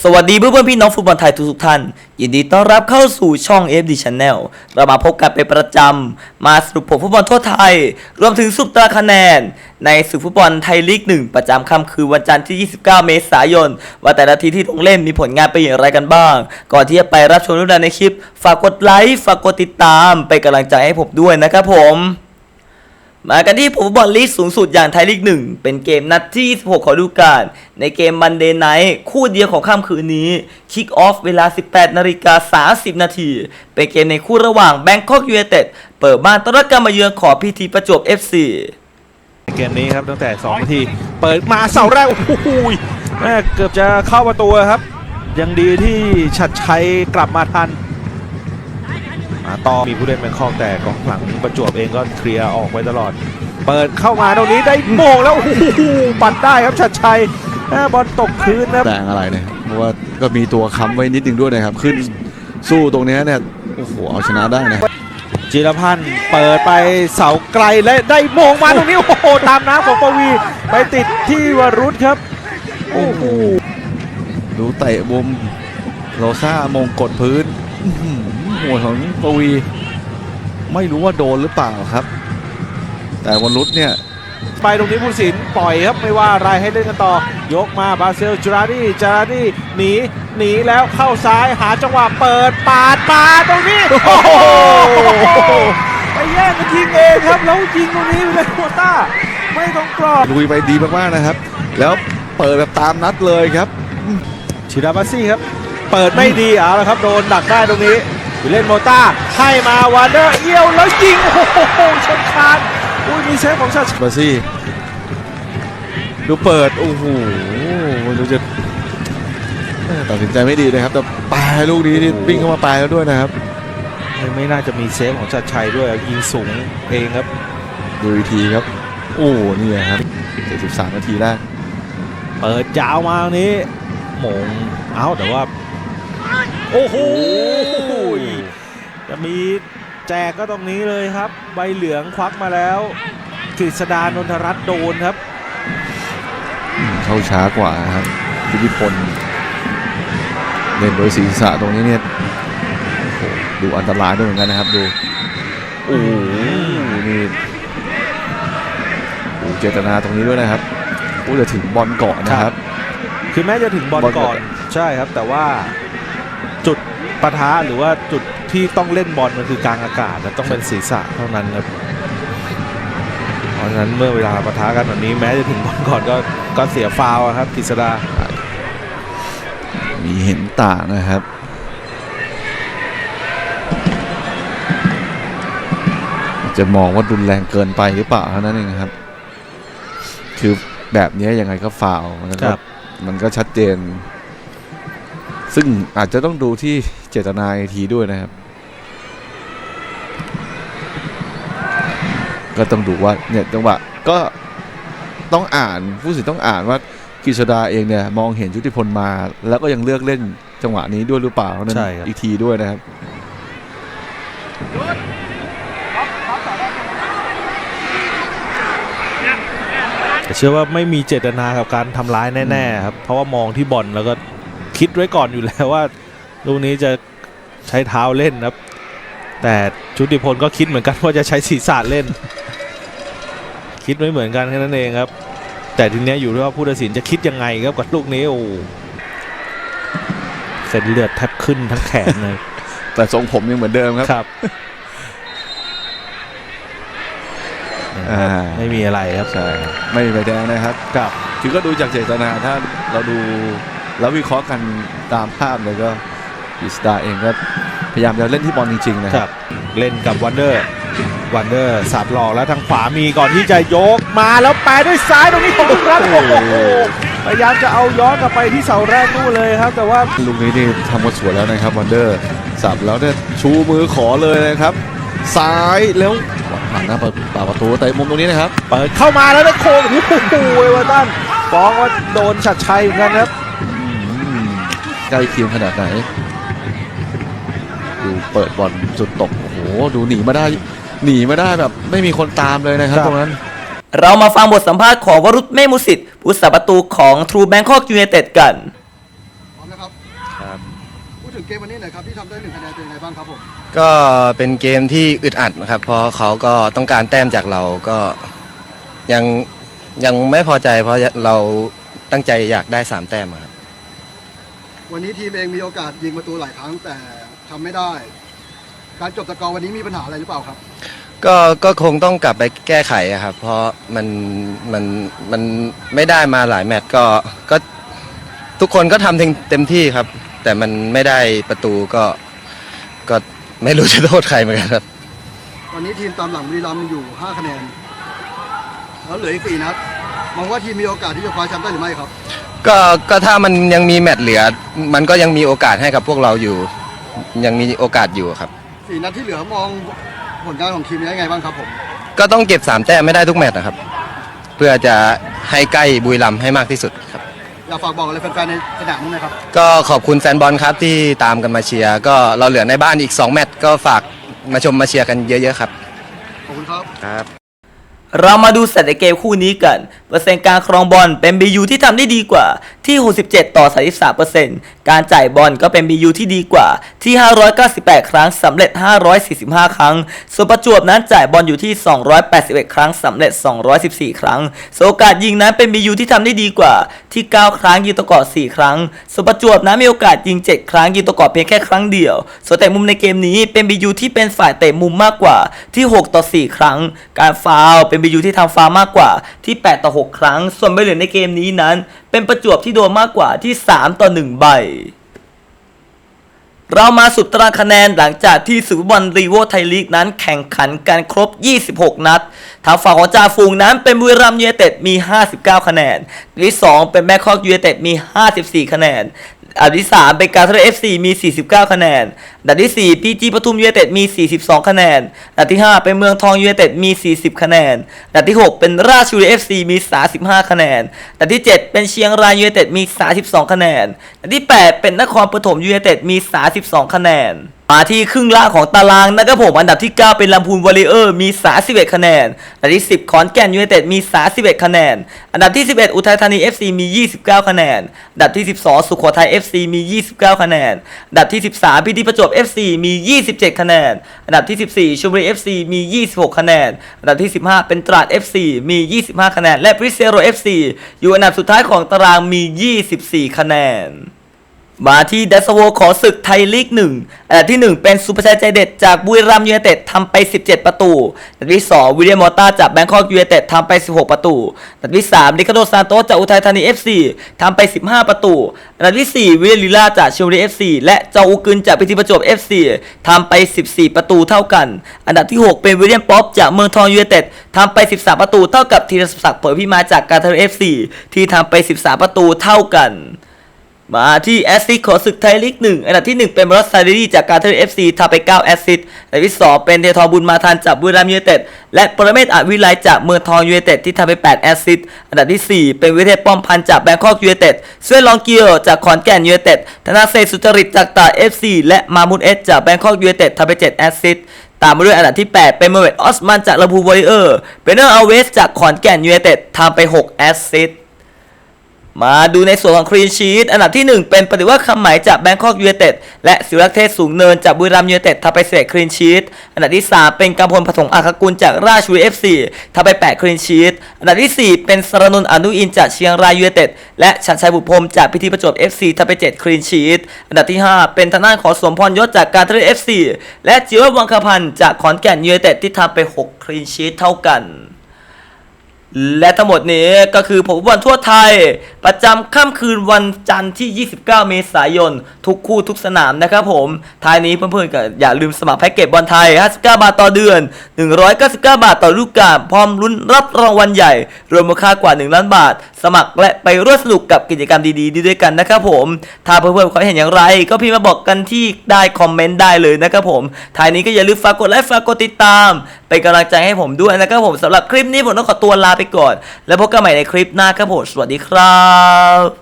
สวัสดีเพื่อนๆพี่น้องฟุตบอลไทยทุกๆท่าน ยินดีต้อนรับเข้าสู่ช่อง FD Channel เรามาพบกันเป็นประจำ มาสรุปผลฟุตบอลทั่วไทย รวมถึงสุปตารางคะแนน ในศึกฟุตบอลไทยลีกหนึ่งประจำค่ำคืนวันจันทร์ที่ 29 เมษายน ว่าแต่ละทีที่ลงเล่นมีผลงานเป็นอย่างไรกันบ้าง ก่อนที่จะไปรับชมเรื่องราวในคลิป ฝากกดไลค์ฝากกดติดตามเป็นกำลังใจให้ผมด้วยนะครับผม มากันที่ผมฟุตบอลลีกสูงสุดอย่างไทยลีกหนึ่งเป็นเกมนัดที่26ของฤดูกาลในเกมมันเดย์ไนท์คู่เดียวของค่ำคืนนี้คิกออฟเวลา 18 นาฬิกา 30 นาที เป็นเกมในคู่ระหว่างแบงคอกยู n นเต็ดเปิดบ้านต้อนรับการมาเยือนของพีทีประจวบ FC เกมนี้ครับตั้งแต่ 2 นาที เปิดมาเสาแรกโอ้โหแม่เกือบจะเข้าประตูครับ ยังดีที่ชัดชัยกลับมาทัน ต่อมีผู้เล่นแบงคอกแต่กองหลังประจวบเองก็เคลียร์ออกไว้ตลอด เปิดเข้ามาตรงนี้ได้โมงแล้วโอ้โหปัดได้ครับชัดชัยแม่บอลตกพื้นนะครับแรงอะไรเนี่ยเพราะว่าก็มีตัวค้ำไว้นิดนึงด้วยนะครับขึ้นสู้ตรงเนี้ยเนี่ยโอ้โหเอาชนะได้นะจิรพันธ์เปิดไปเสาไกลและได้โมงมาตรงนี้โอ้โหตามน้ำของปวี ไปติดที่วรุษครับโอ้โหดูเตะมุมโรซ่ามงกดพื้น อื้อหือหัวของปวีไม่รู้ว่าโดนหรือเปล่าครับ แต่วันรุษเนี่ยไปตรงนี้ผู้สินปล่อยครับไม่ว่าอะไรให้เล่นกันต่อยกมาบาเซลจูราดีจาราดีหนีหนีแล้วเข้าซ้ายหาจังหวะเปิดปาดมาตรงนี้ โอ้โหไปแย่งกันยิงเองครับแล้วยิงตรงนี้เลยโควต้า ไม่ต้องกรอบลุยไปดีมากๆนะครับ แล้วเปิดแบบตามนัดเลยครับชิดาบาซี่ครับ เปิดไม่ดีเอาละครับโดนดักได้ตรงนี้ วิเล่นโมต้าให้มาวานเดอร์เอี้ยวแล้วยิง โอ้โหชนคานอุ้ยมีเซฟของชาติบาซี่ดูเปิด โอ้โหไม่รู้จะเอ้ยตัดสินใจไม่ดีนะครับ แต่ปลายลูกนี้นี่วิ่งเข้ามาปลายแล้วด้วยนะครับ ไม่ไม่น่าจะมีเซฟของชาติชัยด้วยยิงสูงเองครับ ดูอีกทีครับ โอ้นี่แหละครับ73นาทีแรกเปิดยาวมาตรงนี้หมง เอาแต่ว่า โอ้โหจะมีแจกก็ตรงนี้เลยครับ ใบเหลืองควักมาแล้วกฤษดานนทรัตน์โดนครับ เข้าช้ากว่าครับพิพิพลเล่นโดยศีรษะตรงนี้เนี่ยโอ้โหดูอันตรายด้วยเหมือนกันนะครับดูโอ้โหนี่ดูเจตนาตรงนี้ด้วยนะครับโอ้จะถึงบอลก่อนนะครับ คือแม้จะถึงบอลบอลก่ก่ออนนใช่ครับแต่ว่า จุดปะทะหรือว่าจุดที่ต้องเล่นบอลมันคือกลางอากาศนะต้องเป็นศีรษะเท่านั้นครับเพราะฉะนั้นเมื่อเวลาปะทะกันแบบนี้แม้จะถึงบอลก่อนก็ก็เสียฟาวล์อะครับกฤษดามีเห็นต่างนะครับจะมองว่ารุนแรงเกินไปหรือเปล่าเท่านั้นเองครับ คือแบบนี้ยังไงก็ฟาวล์มันก็ครับมันก็ชัดเจน ซึ่งอาจจะต้องดูที่เจตนาอีกทีด้วยนะครับ ก็ต้องดูว่าเนี่ยจังหวะก็ต้องอ่านผู้สินต้องอ่านว่ากฤษดาเองเนี่ยมองเห็นชุติพลมา แล้วก็ยังเลือกเล่นจังหวะนี้ด้วยหรือเปล่านั่นใช่ครับอีกทีด้วยนะครับแต่เชื่อว่าไม่มีเจตนากับการทำร้ายแน่ๆครับเพราะว่ามองที่บอลแล้วก็ คิดไว้ก่อนอยู่แล้วว่าลูกนี้จะใช้เท้าเล่นครับ แต่ชุติพลก็คิดเหมือนกันว่าจะใช้ศีรษะเล่น คิดไม่เหมือนกันแค่นั้นเองครับ แต่ทีเนี้ยอยู่ที่ว่าผู้ตัดสินจะคิดยังไงครับกับลูกนี้โอ้โหเส้นเลือดแทบขึ้นทั้งแขนเลยแต่ทรงผมยังเหมือนเดิมครับครับอ่าไม่มีอะไรครับใช่ไม่มีใบแดงนะครับครับคือก็ดูจากเจตนาถ้าเราดู แล้ววิเคราะห์กันตามภาพเลยก็กฤษดาเองก็พยายามจะเล่นที่บอลจริงๆนะคครัรับบ เล่นกับวันเดอร์วันเดอร์สับหลอกแล้วทางขวามีก่อนที่จะยกมาแล้วแปรด้วยซ้ายตรงนี้ของรัฐโอ้โหพยายามจะเอาย้อนกลับไปที่เสาแรกนู่นเลยครับ แต่ว่าลูกนี้นี่ทำมาสวยแล้วนะครับวันเดอร์สับแล้วเนี่ยชูมือขอเลยนะครับ ซ้ายแล้วผ่านหน้าประตูประตูแต่มุมตรงนี้นะครับ เปิดเข้ามาแล้วนะโค้งโอ้โหเอเวอร์ตันฟ้องว่าโดนชัดชัยเหมือนกันครับอืม ใกล้เคียงขนาดไหน ดูเปิดบอลจุดตกโอ้โหดูหนีมาได้หนีมาได้แบบไม่มีคนตามเลยนะครับครับตรงนั้น เรามาฟังบทสัมภาษณ์ของวรุษเมฆมุสิตผู้สาประตูของ True Bangkok United กันพร้อมนะครับดถึงเกมวันนี้หน่อยครับที่ทำได้หนึ่งคะแนนเป็นยังไงบ้างครับผมก็เป็นเกมที่อึดอัดนะครับเพราะเขาก็ต้องการแต้มจากเราก็ยังยังไม่พอใจเพราะเราตั้งใจอยากได้สามแต้มอะครับ วันนี้ทีมเองมีโอกาสยิงประตูหลายครั้งแต่ทำไม่ได้ การจบสกอร์วันนี้มีปัญหาอะไรหรือเปล่าครับ ก็ก็คงต้องกลับไปแก้ไขอะครับ เพราะมันมันมันไม่ได้มาหลายแมตช์ก็ก็ทุกคนก็ทำเต็มเต็มที่ครับ แต่มันไม่ได้ประตูก็ก็ไม่รู้จะโทษใครเหมือนกันครับวันนี้ทีมตามหลังบุรีรัมย์อยู่ 5 คะแนน แล้วเหลืออีก 4 นัดมองว่าทีมมีโอกาสที่จะคว้าแชมป์ได้หรือไม่ครับ ก็ก็ถ้ามันยังมีแมตช์เหลือ มันก็ยังมีโอกาสให้กับพวกเราอยู่ ยังมีโอกาสอยู่ครับ4นัดที่เหลือมองผลงานของทีมนี้ยังไงบ้างครับผม ก็ต้องเก็บ3แต้มไม่ได้ทุกแมตช์นะครับ เพื่อจะให้ใกล้บุรีรัมย์ให้มากที่สุดครับ อยากฝากบอกอะไรแฟนๆในสนามนี้นะครับ ก็ขอบคุณแฟนบอลครับที่ตามกันมาเชียร์ก็เราเหลือในบ้านอีก 2 แมตช์ก็ฝากมาชมมาเชียร์กันเยอะๆครับ ขอบคุณครับ ครับ เรามาดูสถิติเกมคู่นี้กัน เปอร์เซ็นต์การครองบอลเป็น BU ที่ทำได้ดีกว่าที่ 67 ต่อ 33%การจ่ายบอลก็เป็น BU ที่ดีกว่าที่ 598 ครั้งสำเร็จ 545 ครั้ง ส่วนประจวบนั้นจ่ายบอลอยู่ที่ 281 ครั้งสำเร็จ 214 ครั้งสโอกาสยิงนั้นเป็น BU ที่ทำได้ดีกว่าที่ 9 ครั้งยิงตะกอด4ครั้ง ส่วนประจวบนั้นมีโอกาสยิง 7 ครั้งยิงตะกอดเพียงแค่ครั้งเดียว ส่วนแต่มุมในเกมนี้เป็น BU ที่เป็นฝ่ายเตะมุมมากกว่าที่ 6 ต่อ 4 ครั้ง การฟาวเป็น BU ที่ทำฟาวล์มากกว่าที่ 8 ต่อ 6 ครั้ง ส่วนใบเหลืองในเกมนี้นั้น เป็นประจวบที่โดนมากกว่าที่ 3 ต่อ 1 ใบ เรามาสุดตารางคะแนนหลังจากที่สุฟุตบอลรีโวไทยลีกนั้นแข่งขันกันครบ 26 นัดทางฝั่งของจ่าฝูงนั้นเป็นบุรีรัมย์ยูไนเต็ดมี 59 คะแนนที่2เป็นแบงคอกยูไนเต็ดมี 54 คะแนนอันที่3เป็นการทะเอฟซีมี 49 คะแนนดับที่4พีจีปทุมยูไนเต็ดมี 42 คะแนนอัดับที่ 5 เป็นเมืองทองยูไนเต็ดมี 40 คะแนนอัดับที่ 6 เป็นราชบุรีเอฟซีมี 35 คะแนนอัดับที่ 7 เป็นเชียงรายยูไนเต็ดมี 32 คะแนนอันดับที่ 8 เป็นนครปฐมยูไนเต็ดมี 32 คะแนนมาที่ครึ่งล่างของตารางนะครับผมอันดับที่ 9 เป็นลำพูนวอลเลเยอร์มี 31 คะแนนอันดับที่ 10 ขอนแก่นยูไนเต็ดมี 31 คะแนน อันดับที่ 11 อุทัยธานี FC มี 29 คะแนน อันดับที่ 12 สุโขทัย FC มี 29 คะแนน อันดับที่ 13 พิธีประจวบ FC มี 27 คะแนน อันดับที่ 14ชมบุรี FC มี 26 คะแนน อันดับที่ 15 เป็นตราด FC มี 25 คะแนน และปริเซโร FC อยู่อันดับสุดท้ายของตารางมี 24 คะแนน มาที่ดัสโวขอศึกไทยลีกหนึ่งอันดับที่ 1 เป็นสุภาชัยใจเด็ดจากบุรีรัมย์ยูไนเต็ดทำไป 17 ประตูอันดับที่ 2 วิลเลียมมอต้าจากแบงคอกยูไนเต็ดทำไป 16 ประตูอันดับที่3ริคาโดซานโตสจากอุทัยธานี FC ทำไป 15 ประตูอันดับที่ 4 วิลเลียลิล่าจากเชลบุรี FC และเจาอูกึนจากพิธีประจวบ FC ทำไป 14 ประตูเท่ากัน อันดับที่ 6 เป็นวิลเลียมป๊อปจากเมืองทองยูไนเต็ดทำไป 13 ประตูเท่ากับธีรศักดิ์เผยพิมาจากการทาร์ FC ที่ทำไป 13 ประตูเท่ากัน มาที่แอสซิสของศึกไทยลีกหนึ่งอันดับที่ 1 เป็นบรอสซาเดรีจากการเทอร์เอฟซีทำไป 9 แอสซิสอันดับที่ 2 เป็นเดทอบุญมาทันจากบุรีรัมย์ยูไนเต็ดและปรเมศอาวิไลจากเมืองทองยูไนเต็ดที่ทำไป 8 แอสซิสอันดับที่ 4 เป็นวิเทศป้อมพันจากแบงคอกยูไนเต็ดเซเวนลองเกียวจากขอนแก่นยูไนเต็ดธนาเซสุจริตจากตาเอฟซีและมามุนเอสจากแบงคอกยูไนเต็ดทำไป 7 แอสซิสตามมาด้วยอันดับที่ 8 เป็นเมเวตออสมันจากลำพูนวอริเออร์เบเนอร์อเวสจากขอนแก่นยูไนเต็ดทำไป 6 แอสซิส มาดูในส่วนของครีนชีตอันดับที่ 1 เป็นปฏิวัติคำหมายจากแบงคอกยูไนเต็ดและศิรักเทศสูงเนินจากบุรีรัมย์ยูไนเต็ดทำไปเศษครีนชีตอันดับที่ 3 เป็นกำพลผสงอาคกุลจากราชบุรีเอฟซีทำไป8ครีนชีตอันดับที่ 4 เป็นสรนุนอนุอินจากเชียงรายยูไนเต็ดและชันชัยบุพรมจากพิธีประจวบเอฟซีทำไป7ครีนชีตอันดับที่ 5 เป็นทางด้านของสมพรยศจากการทะเลเอฟซีและจิววังคพันธ์จากขอนแก่นยูไนเต็ดที่ทำไป 6 ครีนชีตเท่ากัน และทั้งหมดนี้ก็คือผมบอลทั่วไทย ประจำค่ำคืนวันจันทร์ที่ 29 เมษายน ทุกคู่ทุกสนามนะครับผมท้ายนี้เพื่อนๆก็อย่าลืมสมัครแพ็กเกจบอลไทย 59 บาทต่อเดือน 199 บาทต่อลูกกาพร้อมลุ้นรับรางวัลใหญ่ รวมมูลค่ากว่า 1 ล้านบาท สมัครและไปร่วมสนุกกับกิจกรรมดีๆด้วยกันนะครับผมถ้าเพื่อนๆควาเห็นอย่างไร ก็พิมพ์มาบอกกันที่ได้คอมเมนต์ได้เลยนะครับผมท้ายนี้ก็อย่าลืมฝากกดไลค์ฝากกดติดตามเป็นกำลังใจให้ผมด้วยนะครับผมสำหรับคลิปนี้ผมต้องขอตัวลาไปก่อน แล้วพบกันใหม่ในคลิปหน้าครับผมสวัสดีครับ